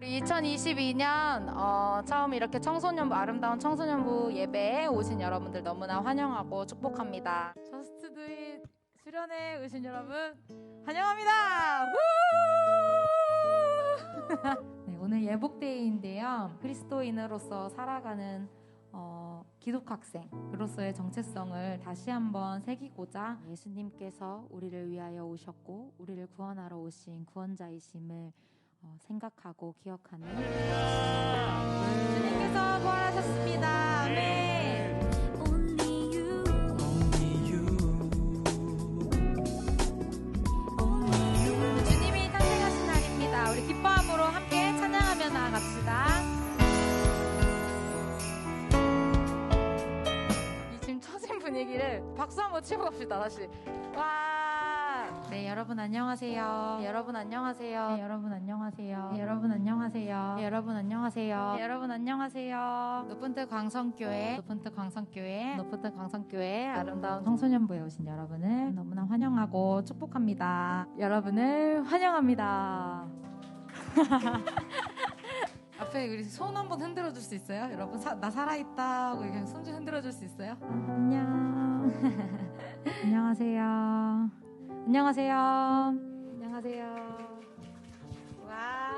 우리 2022년 어, 처음 이렇게 청소년부 아름다운 청소년부 예배에 오신 여러분들 너무나 환영하고 축복합니다. 저스트 두잇 수련회 오신 여러분 환영합니다. 후! 네, 오늘 예복데이인데요. 그리스도인으로서 살아가는 어, 기독학생으로서의 정체성을 다시 한번 새기고자 예수님께서 우리를 위하여 오셨고 우리를 구원하러 오신 구원자이심을 어, 생각하고 기억하는 주님께서 부활하셨습니다. 아멘. 주님이 탄생하신 날입니다. 우리 기뻐함으로 함께 찬양하며 나아갑시다. 이 지금 처진 분위기를 박수 한번 치고 갑시다. 다시. 와. 네, 여러분 안녕하세요. 여러분 안녕하세요. 네, 여러분 안녕하세요. 네, 여러분 안녕하세요. 네, 여러분 안녕하세요. 네, 여러분 안녕하세요. 높은트 광성교회, 높은트 광성교회, 높은트 광성교회 아름다운 청소년부에 오신 여러분을 너무나 환영하고 축복합니다. 여러분을 환영합니다. 앞에 우리 손 한번 흔들어 줄 수 있어요? 여러분 사- 나 살아있다 하고 그냥 손 좀 흔들어 줄 수 있어요? 안녕 안녕하세요 안녕하세요 안녕하세요 와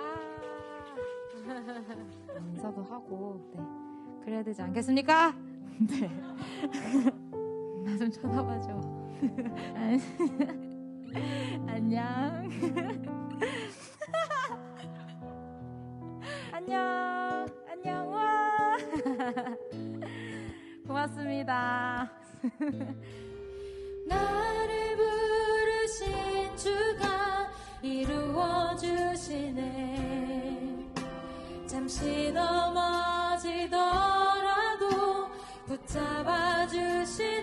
인사도 하고 네 그래야 되지 않겠습니까? 네 나 좀 쳐다봐줘 안녕 안녕. 안녕. 와. 고맙습니다. 잠시 넘어지더라도 붙잡아 주시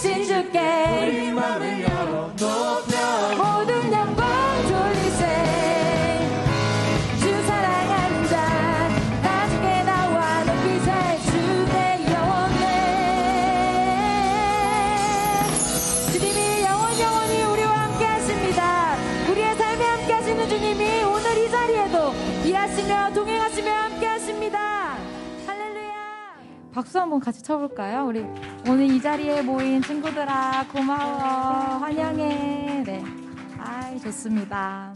계신 주께 우리 맘을 열어 높여. 모든 영광 돌리세. 주 사랑하는 자다 주께 나와 높이세 주내 영원해 주님이 영원 영원히 우리와 함께 하십니다. 우리의 삶에 함께 하시는 주님이 오늘 이 자리에도 일하시며 동행하시며 함께 하십니다 박수 한번 같이 쳐볼까요? 우리 오늘 이 자리에 모인 친구들아 고마워 환영해. 네, 아이 좋습니다.